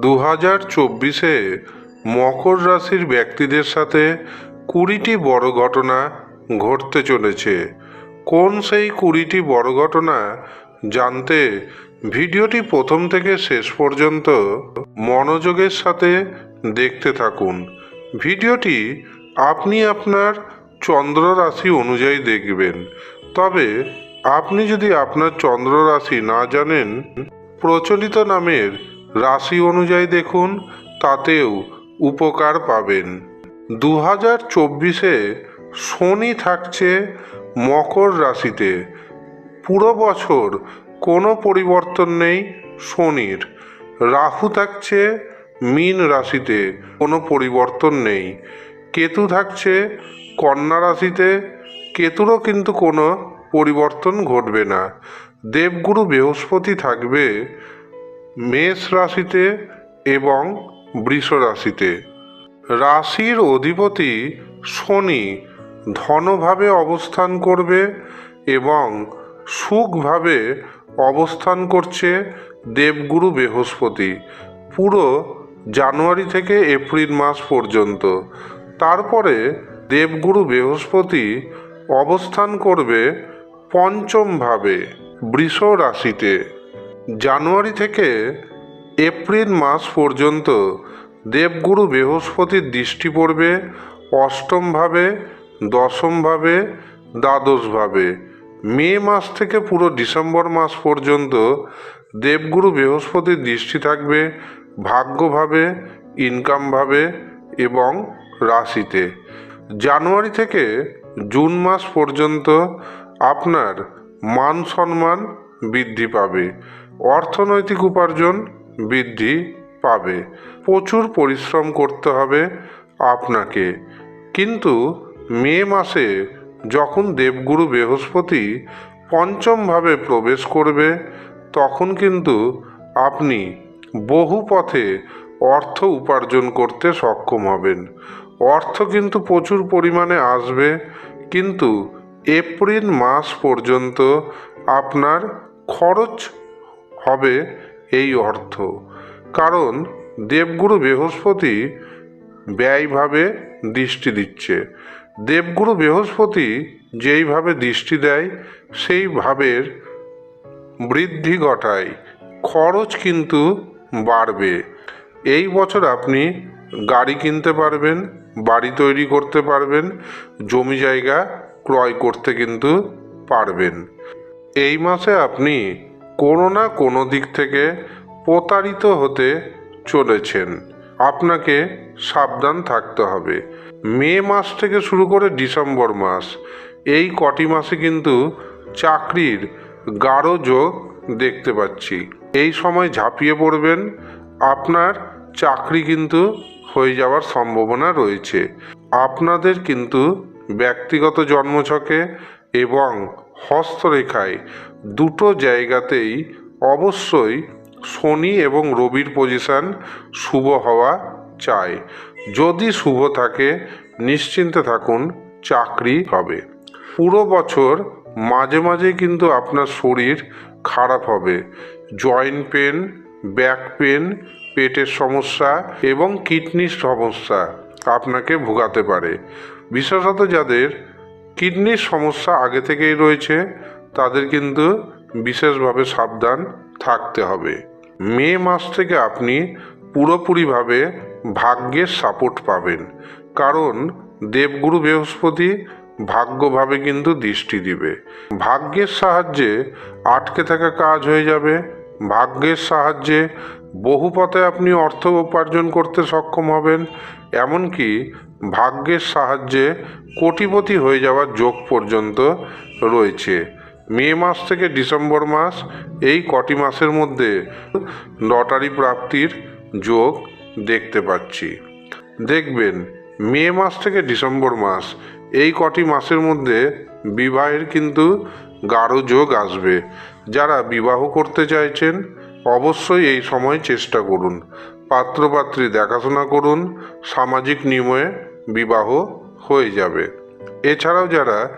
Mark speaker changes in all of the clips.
Speaker 1: দু হাজার চব্বিশে মকর রাশির ব্যক্তিদের সাথে কুড়িটি বড় ঘটনা ঘটতে চলেছে। কোন সেই কুড়িটি বড় ঘটনা জানতে ভিডিওটি প্রথম থেকে শেষ পর্যন্ত মনোযোগের সাথে দেখতে থাকুন। ভিডিওটি আপনি আপনার চন্দ্র রাশি অনুযায়ী দেখবেন। তবে আপনি যদি আপনার চন্দ্র রাশি না জানেন, প্রচলিত নামের রাশি অনুযায়ী দেখুন, তাতেও উপকার পাবেন। দু হাজার চব্বিশে শনি থাকছে মকর রাশিতে। পুরো বছর কোনো পরিবর্তন নেই শনির। রাহু থাকছে মীন রাশিতে, কোনো পরিবর্তন নেই। কেতু থাকছে কন্যা রাশিতে, কেতুরও কিন্তু কোনো পরিবর্তন ঘটবে না। দেবগুরু বৃহস্পতি থাকবে মেষ রাশিতে এবং বৃষ রাশিতে। রাশির অধিপতি শনি ধনভাবে অবস্থান করবে এবং সুখভাবে অবস্থান করছে দেবগুরু বৃহস্পতি, পুরো জানুয়ারি থেকে এপ্রিল মাস পর্যন্ত। তারপরে দেবগুরু বৃহস্পতি অবস্থান করবে পঞ্চমভাবে বৃষ রাশিতে। জানুয়ারি থেকে এপ্রিল মাস পর্যন্ত দেবগুরু বৃহস্পতির দৃষ্টি পড়বে অষ্টমভাবে, দশমভাবে, দ্বাদশভাবে। মে মাস থেকে পুরো ডিসেম্বর মাস পর্যন্ত দেবগুরু বৃহস্পতির দৃষ্টি থাকবে ভাগ্যভাবে, ইনকামভাবে এবং রাশিতে। জানুয়ারি থেকে জুন মাস পর্যন্ত আপনার মান সম্মান বৃদ্ধি পাবে। অর্থনৈতিক উপার্জন বৃদ্ধি পাবে। প্রচুর পরিশ্রম করতে হবে আপনাকে। কিন্তু মে মাসে যখন দেবগুরু বৃহস্পতি পঞ্চমভাবে প্রবেশ করবে, তখন কিন্তু আপনি বহু পথে অর্থ উপার্জন করতে সক্ষম হবেন। অর্থ কিন্তু প্রচুর পরিমাণে আসবে, কিন্তু এপ্রিল মাস পর্যন্ত আপনার খরচ হবে এই অর্থ। কারণ দেবগুরু বৃহস্পতি ব্যয়ভাবে দৃষ্টি দিচ্ছে। দেবগুরু বৃহস্পতি যেইভাবে দৃষ্টি দেয়, সেই ভাবের বৃদ্ধি ঘটায়। খরচ কিন্তু বাড়বে। এই বছর আপনি গাড়ি কিনতে পারবেন, বাড়ি তৈরি করতে পারবেন, জমি জায়গা ক্রয় করতে কিন্তু পারবেন। এই মাসে আপনি কোনো না কোনো দিক থেকে প্রতারিত হতে চলেছেন। আপনাকে সাবধান থাকতে হবে। মে মাস থেকে শুরু করে ডিসেম্বর মাস, এই কটি মাসে কিন্তু চাকরির গাঢ় যোগ দেখতে পাচ্ছি। এই সময় ঝাঁপিয়ে পড়বেন, আপনার চাকরি কিন্তু হয়ে যাওয়ার সম্ভাবনা রয়েছে। আপনাদের কিন্তু ব্যক্তিগত জন্মছকে এবং হস্তরেখায় দুটো জায়গাতেই অবশ্যই শনি এবং রবির পজিশন শুভ হওয়া চাই। যদি শুভ থাকে, নিশ্চিন্তে থাকুন, চাকরি হবে। পুরো বছর মাঝে মাঝে কিন্তু আপনার শরীর খারাপ হবে। জয়েন্ট পেন ব্যাক পেন পেটের সমস্যা এবং কিডনির সমস্যা আপনাকে ভোগাতে পারে। বিশেষত যাদের কিডনির সমস্যা আগে থেকেই রয়েছে, তাদের কিন্তু বিশেষভাবে সাবধান থাকতে হবে। মে মাস থেকে আপনি পুরোপুরিভাবে ভাগ্যের সাপোর্ট পাবেন, কারণ দেবগুরু বৃহস্পতি ভাগ্যভাবে কিন্তু দৃষ্টি দিবে। ভাগ্যের সাহায্যে আটকে থাকা কাজ হয়ে যাবে ভাগ্যের সাহায্যে বহু পথে আপনি অর্থ উপার্জন করতে সক্ষম হবেন, এমনকি ভাগ্যের সাহায্যে কোটিপতি হয়ে যাওয়ার যোগ পর্যন্ত রয়েছে। মে মাস থেকে ডিসেম্বর মাস, এই কটি মাসের মধ্যে লটারি প্রাপ্তির যোগ দেখতে পাচ্ছি। দেখবেন, মে মাস থেকে ডিসেম্বর মাস, এই কটি মাসের মধ্যে বিবাহের কিন্তু গাঢ় যোগ আসবে। যারা বিবাহ করতে চাইছেন, অবশ্যই এই সময় চেষ্টা করুন। পাত্রপাত্রী দেখাশোনা করুন, সামাজিক নিয়মে বিবাহ হয়ে যাবে। এছাড়াও যারা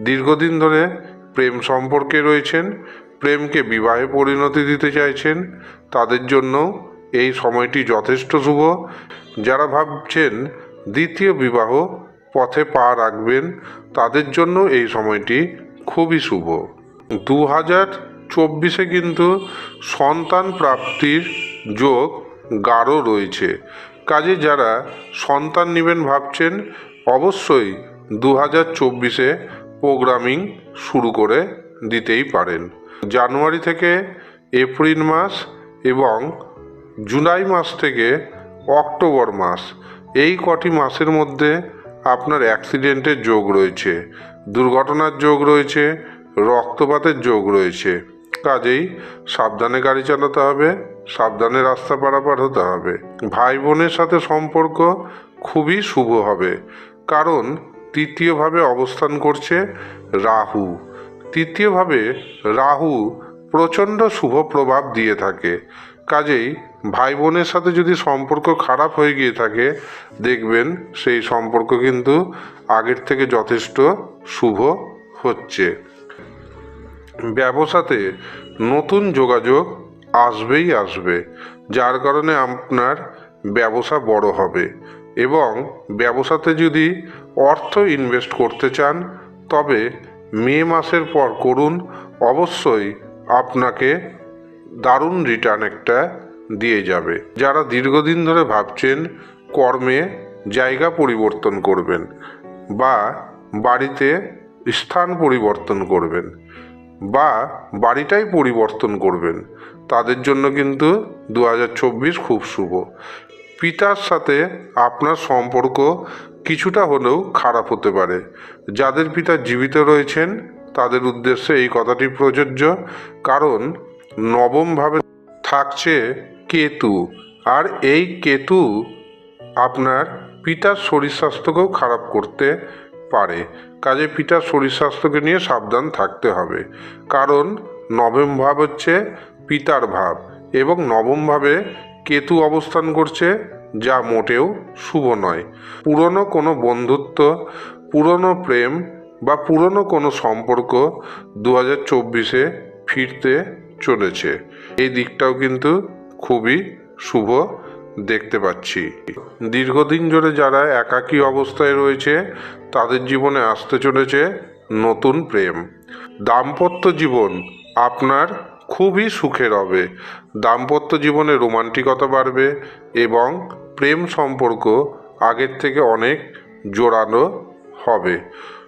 Speaker 1: দীর্ঘদিন ধরে প্রেম সম্পর্কে রয়েছেন, প্রেমকে বিবাহে পরিণতি দিতে চাইছেন, তাদের জন্য এই সময়টি যথেষ্ট শুভ। যারা ভাবছেন দ্বিতীয় বিবাহ পথে পা রাখবেন, তাদের জন্য এই সময়টি খুবই শুভ। দু হাজার চব্বিশে কিন্তু সন্তান প্রাপ্তির যোগ গাঢ় রয়েছে। কাজে যারা সন্তান নেবেন ভাবছেন, অবশ্যই দু হাজার চব্বিশে প্রোগ্রামিং শুরু করে দিতেই পারেন। জানুয়ারি থেকে এপ্রিল মাস এবং জুলাই মাস থেকে অক্টোবর মাস, এই কটি মাসের মধ্যে আপনার অ্যাক্সিডেন্টের যোগ রয়েছে। দুর্ঘটনার যোগ রয়েছে, রক্তপাতের যোগ রয়েছে। কাজেই সাবধানে গাড়ি চালাতে হবে, সাবধানে রাস্তা পারাপার হতে হবে। ভাই বোনের সাথে সম্পর্ক খুবই শুভ হবে, কারণ তৃতীয়ভাবে অবস্থান করছে রাহু। তৃতীয়ভাবে রাহু প্রচণ্ড শুভ প্রভাব দিয়ে থাকে। কাজেই ভাই বোনের সাথে যদি সম্পর্ক খারাপ হয়ে গিয়ে থাকে, দেখবেন সেই সম্পর্ক কিন্তু আগের থেকে যথেষ্ট শুভ হচ্ছে। ব্যবসাতে নতুন যোগাযোগ আসবেই আসবে, যার কারণে আপনার ব্যবসা বড় হবে এবং ব্যবসাতে যদি অর্থ ইনভেস্ট করতে চান, তবে মে মাসের পর করুন। অবশ্যই আপনাকে দারুণ রিটার্ন একটা দিয়ে যাবে। যারা দীর্ঘদিন ধরে ভাবছেন কর্মে জায়গা পরিবর্তন করবেন বা বাড়িতে স্থান পরিবর্তন করবেন বা বাড়িটাই পরিবর্তন করবেন, তাদের জন্য কিন্তু দু হাজার চব্বিশ খুব শুভ। পিতার সাথে আপনার সম্পর্ক কিছুটা হলেও খারাপ হতে পারে। যাদের পিতা জীবিত রয়েছেন, তাদের উদ্দেশ্যে এই কথাটি প্রযোজ্য। কারণ নবমভাবে থাকছে কেতু। আর এই কেতু আপনার পিতার শরীর স্বাস্থ্যকেও খারাপ করতে পারে। কাজে পিতার শরীর স্বাস্থ্যকে নিয়ে সাবধান থাকতে হবে। কারণ নবম ভাব হচ্ছে পিতার ভাব এবং নবম ভাবে কেতু অবস্থান করছে যা মোটেও শুভ নয়। পুরনো কোনো বন্ধুত্ব, পুরনো প্রেম বা পুরনো কোনো সম্পর্ক দু হাজার চব্বিশে ফিরতে চলেছে। এই দিকটাও কিন্তু খুবই শুভ দেখতে পাচ্ছি। দীর্ঘদিন ধরে যারা একাকী অবস্থায় রয়েছে, তাদের জীবনে আসতে চলেছে নতুন প্রেম। দাম্পত্য জীবন আপনার খুবই সুখের হবে। দাম্পত্য জীবনে রোমান্টিকতা বাড়বে এবং প্রেম সম্পর্ক আগের থেকে অনেক জোরালো হবে।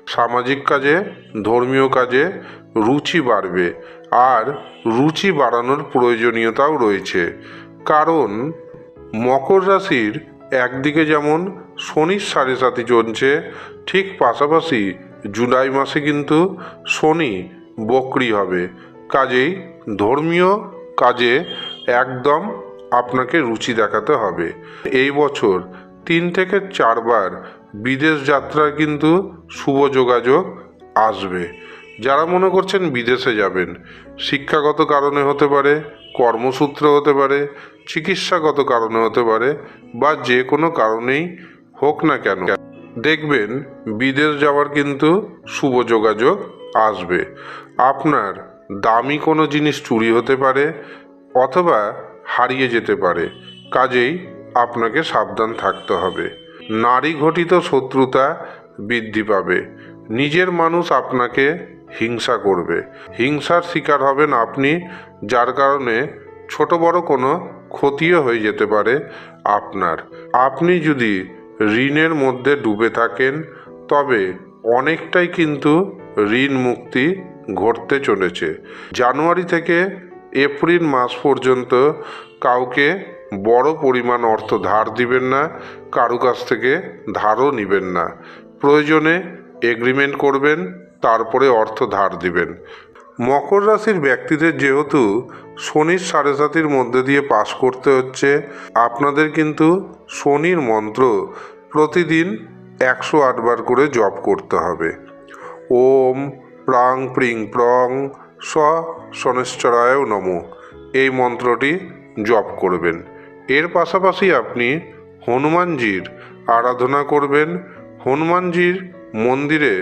Speaker 1: সামাজিক কাজে, ধর্মীয় কাজে রুচি বাড়বে। আর রুচি বাড়ানোর প্রয়োজনীয়তাও রয়েছে। কারণ মকর রাশির একদিকে যেমন শনির সাড়ে সাথে চলছে ঠিক পাশাপাশি জুলাই মাসে কিন্তু শনি বকরি হবে। কাজেই ধর্মীয় কাজে একদম আপনাকে রুচি দেখাতে হবে। এই বছর তিন থেকে চারবার বিদেশ যাত্রার কিন্তু শুভ যোগাযোগ আসবে। যারা মনে করছেন বিদেশে যাবেন, শিক্ষাগত কারণে হতে পারে, কর্মসূত্রে হতে পারে, চিকিৎসাগত কারণে হতে পারে, বা যে কোনো কারণেই হোক না কেন, দেখবেন বিদেশ যাওয়ার কিন্তু শুভ যোগাযোগ আসবে। আপনার দামি কোনো জিনিস চুরি হতে পারে, অথবা হারিয়ে যেতে পারে, কাজেই আপনাকে সাবধান থাকতে হবে। নারী ঘটিত শত্রুতা বৃদ্ধি পাবে। নিজের মানুষ আপনাকে হিংসা করবে। হিংসার শিকার হবেন আপনি, যার কারণে ছোট বড় কোনো ক্ষতিও হয়ে যেতে পারে আপনার। আপনি যদি ঋণের মধ্যে ডুবে থাকেন, তবে অনেকটাই কিন্তু ঋণ মুক্তি ঘটতে চলেছে। জানুয়ারি থেকে এপ্রিল মাস পর্যন্ত কাউকে বড় পরিমাণ অর্থ ধার দিবেন না, কারও কাছ থেকে ধারও নেবেন না। প্রয়োজনে এগ্রিমেন্ট করবেন তারপরে অর্থ ধার দিবেন। মকর রাশির ব্যক্তিদের যেহেতু শনির সাড়ে সাতির মধ্যে দিয়ে পাশ করতে হচ্ছে, আপনাদের কিন্তু শনির মন্ত্র প্রতিদিন একশো আটবার করে জপ করতে হবে। ওম প্রাং প্রিং প্রং স শনেশ্বরায় নম। এই মন্ত্রটি জপ করবেন। এর পাশাপাশি আপনি হনুমানজির আরাধনা করবেন। হনুমানজির মন্দিরে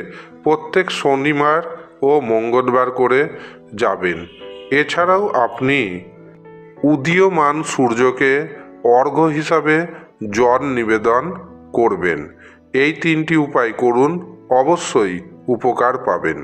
Speaker 1: প্রত্যেক শনিবার ও মঙ্গলবার করে যাবেন। এছাড়াও আপনি উদীয়মান সূর্যকে অর্ঘ্য হিসাবে জল নিবেদন করবেন। এই তিনটি উপায় করুন, অবশ্যই উপকার পাবেন।